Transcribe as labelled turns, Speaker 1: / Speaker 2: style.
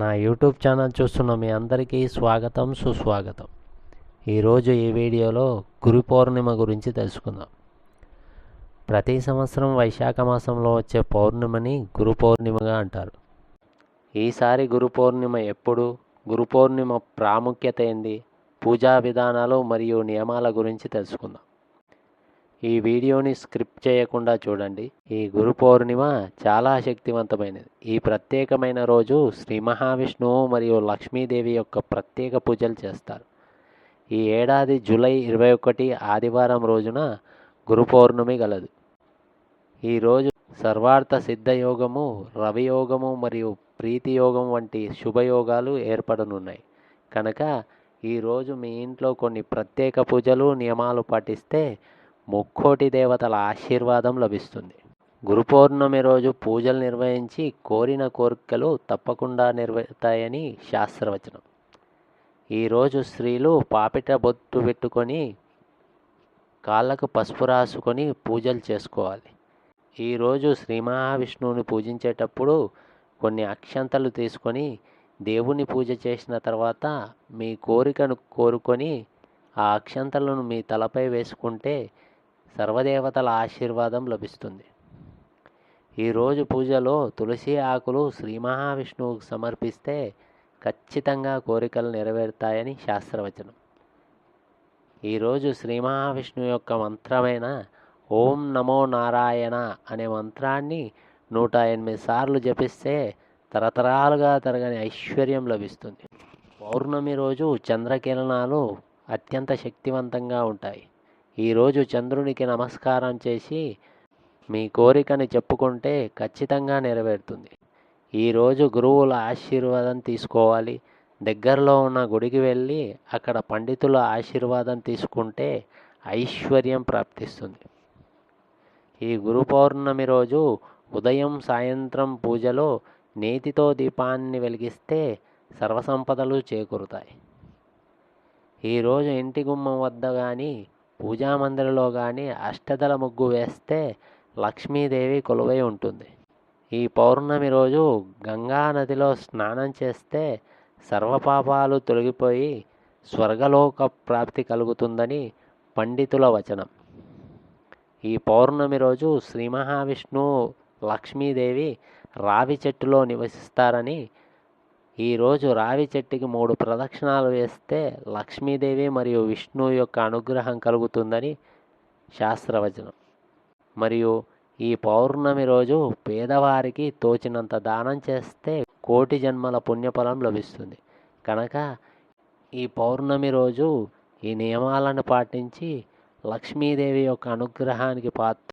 Speaker 1: నా YouTube channel చూస్తున్న మీ అందరికీ స్వాగతం సుస్వాగతం. ఈరోజు ఈ వీడియోలో గురు పౌర్ణిమ గురించి తెలుసుకుందాం. ప్రతి సంవత్సరం వైశాఖ మాసంలో వచ్చే పౌర్ణిమని గురు పౌర్ణిమగా అంటారు. ఈసారి గురు పౌర్ణిమ ఎప్పుడు గురు పౌర్ణిమ ప్రాముఖ్యత ఏంది పూజా విధానాలు మరియు నియమాల గురించి తెలుసుకుందాం. ఈ వీడియోని స్క్రిప్ట్ చేయకుండా చూడండి. ఈ గురు పౌర్ణిమ చాలా శక్తివంతమైనది. ఈ ప్రత్యేకమైన రోజు శ్రీ మహావిష్ణువు మరియు లక్ష్మీదేవి యొక్క ప్రత్యేక పూజలు చేస్తారు. ఈ ఏడాది జూలై ఇరవై ఒకటి ఆదివారం రోజున గురు పౌర్ణమి గలదు. ఈరోజు సర్వార్థ సిద్ధయోగము రవియోగము మరియు ప్రీతి యోగం వంటి శుభయోగాలు ఏర్పడనున్నాయి. కనుక ఈరోజు మీ ఇంట్లో కొన్ని ప్రత్యేక పూజలు నియమాలు పాటిస్తే ముక్కోటి దేవతల ఆశీర్వాదం లభిస్తుంది. గురు పౌర్ణమి రోజు పూజలు నిర్వహించి కోరిన కోరికలు తప్పకుండా నెరవేరుతాయని శాస్త్రవచనం. ఈరోజు స్త్రీలు పాపిట బొట్టు పెట్టుకొని కాళ్ళకు పసుపు రాసుకొని పూజలు చేసుకోవాలి. ఈరోజు శ్రీ మహావిష్ణువుని పూజించేటప్పుడు కొన్ని అక్షంతలు తీసుకొని దేవుని పూజ చేసిన తర్వాత మీ కోరికను కోరుకొని ఆ అక్షంతలను మీ తలపై వేసుకుంటే సర్వదేవతల ఆశీర్వాదం లభిస్తుంది. ఈరోజు పూజలో తులసి ఆకులు శ్రీ మహావిష్ణువుకు సమర్పిస్తే ఖచ్చితంగా కోరికలు నెరవేరుతాయని శాస్త్రవచనం. ఈరోజు శ్రీ మహావిష్ణువు యొక్క మంత్రమైన ఓం నమో నారాయణ అనే మంత్రాన్ని నూట ఎనిమిది సార్లు జపిస్తే తరతరాలుగా తరగని ఐశ్వర్యం లభిస్తుంది. పౌర్ణమి రోజు చంద్రకిరణాలు అత్యంత శక్తివంతంగా ఉంటాయి. ఈరోజు చంద్రునికి నమస్కారం చేసి మీ కోరికని చెప్పుకుంటే ఖచ్చితంగా నెరవేరుతుంది. ఈరోజు గురువుల ఆశీర్వాదం తీసుకోవాలి. దగ్గరలో ఉన్న గుడికి వెళ్ళి అక్కడ పండితుల ఆశీర్వాదం తీసుకుంటే ఐశ్వర్యం ప్రాప్తిస్తుంది. ఈ గురు పౌర్ణమి రోజు ఉదయం సాయంత్రం పూజలో నేతితో దీపాన్ని వెలిగిస్తే సర్వసంపదలు చేకూరుతాయి. ఈరోజు ఇంటి గుమ్మం వద్ద కానీ పూజామందిరంలో కానీ అష్టదల ముగ్గు వేస్తే లక్ష్మీదేవి కొలువై ఉంటుంది. ఈ పౌర్ణమి రోజు గంగా నదిలో స్నానం చేస్తే సర్వపాపాలు తొలగిపోయి స్వర్గలోక ప్రాప్తి కలుగుతుందని పండితుల వచనం. ఈ పౌర్ణమి రోజు శ్రీ మహావిష్ణువు లక్ష్మీదేవి రావి చెట్టులో నివసిస్తారని ఈరోజు రావి చెట్టుకి మూడు ప్రదక్షిణాలు వేస్తే లక్ష్మీదేవి మరియు విష్ణువు యొక్క అనుగ్రహం కలుగుతుందని శాస్త్రవచనం. మరియు ఈ పౌర్ణమి రోజు పేదవారికి తోచినంత దానం చేస్తే కోటి జన్మల పుణ్యఫలం లభిస్తుంది. కనుక ఈ పౌర్ణమి రోజు ఈ నియమాలను పాటించి లక్ష్మీదేవి యొక్క అనుగ్రహానికి పాత్ర